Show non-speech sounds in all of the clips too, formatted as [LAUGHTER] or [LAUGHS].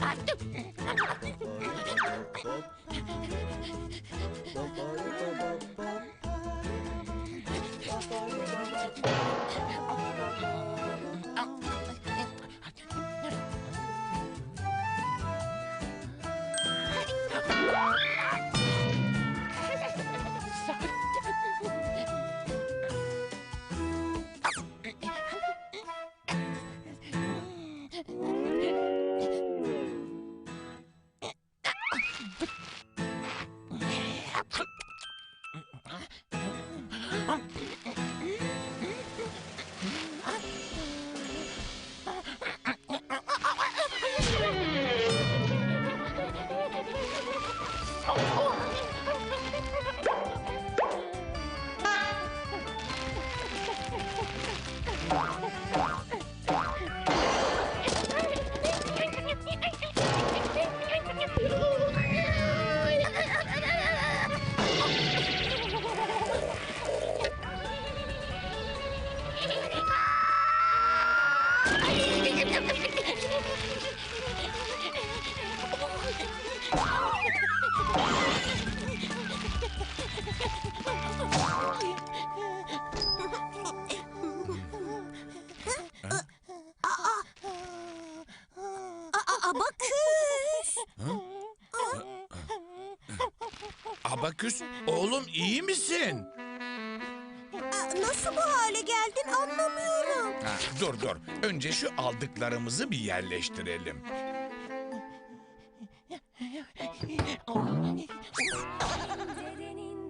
Ah, Abaküs, oğlum iyi misin? Nasıl bu hale geldin anlamıyorum. Ha, dur dur, önce şu aldıklarımızı bir yerleştirelim.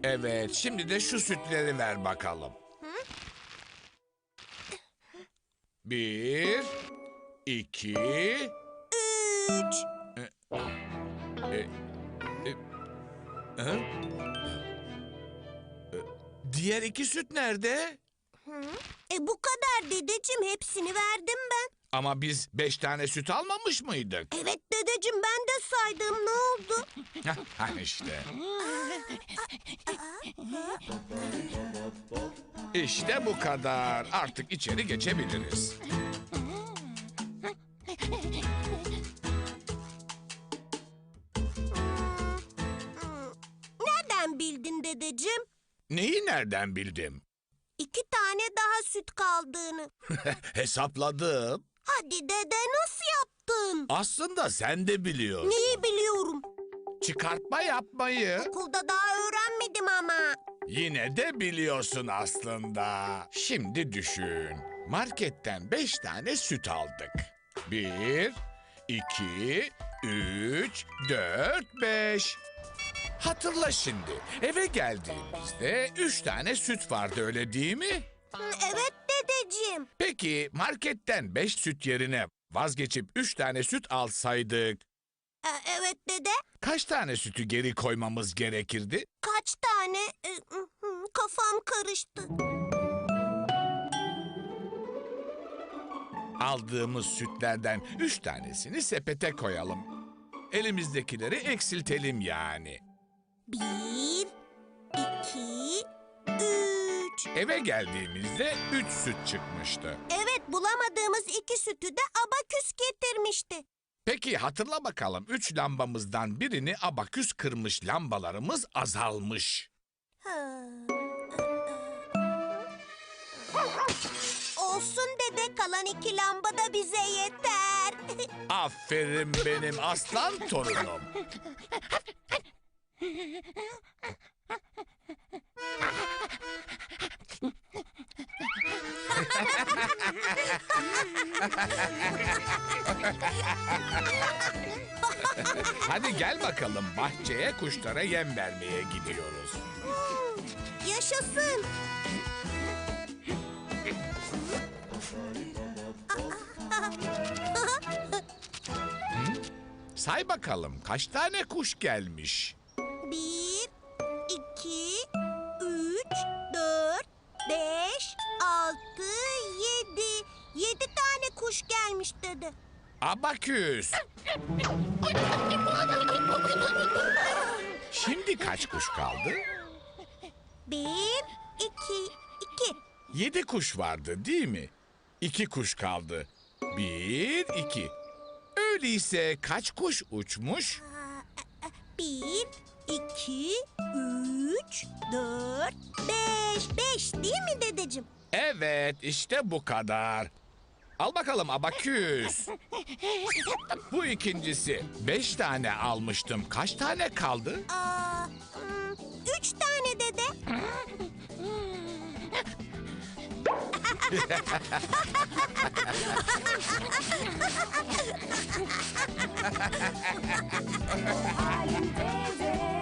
Evet, şimdi de şu sütleri ver bakalım. Bir, iki, Üç. e, hı? E, diğer iki süt nerede? E bu kadar dedeciğim hepsini verdim ben. Ama biz beş tane süt almamış mıydık? Evet dedeciğim ben de saydım ne oldu? Hah, ha işte. İşte bu kadar. Artık içeri geçebiliriz. Dedeciğim? Neyi nereden bildim? İki tane daha süt kaldığını. [LAUGHS] Hesapladım. Hadi dede nasıl yaptın? Aslında sen de biliyorsun. Neyi biliyorum? Çıkartma yapmayı Okulda daha öğrenmedim ama. yine de biliyorsun aslında. Şimdi düşün. Marketten beş tane süt aldık. Bir, iki, üç, dört, beş. Hatırla şimdi. Eve geldiğimizde üç tane süt vardı öyle değil mi? Evet dedeciğim. Peki marketten beş süt yerine vazgeçip üç tane süt alsaydık E, evet dede. kaç tane sütü geri koymamız gerekirdi? Kaç tane? E, hı, hı, Kafam karıştı. Aldığımız sütlerden üç tanesini sepete koyalım. Elimizdekileri eksiltelim yani. Bir, iki, üç. Eve geldiğimizde üç süt çıkmıştı. Evet bulamadığımız iki sütü de abaküs getirmişti. Peki hatırla bakalım üç lambamızdan birini abaküs kırmış lambalarımız azalmış. Olsun dede kalan iki lamba da bize yeter. [LAUGHS] Aferin benim aslan torunum. [LAUGHS] Hadi gel bakalım bahçeye kuşlara yem vermeye gidiyoruz. Yaşasın. Say bakalım kaç tane kuş gelmiş? Dede. Abaküs. Şimdi kaç kuş kaldı? Bir, iki, iki. Yedi kuş vardı değil mi? İki kuş kaldı. Bir, iki. Öyleyse kaç kuş uçmuş? Bir, iki, üç, dört, beş. Beş değil mi dedeciğim? Evet, işte bu kadar. Al bakalım abaküs. Bu ikincisi. Beş tane almıştım. Kaç tane kaldı? Aa, hmm, üç tane dede. [LAUGHS] [LAUGHS] Halim teyze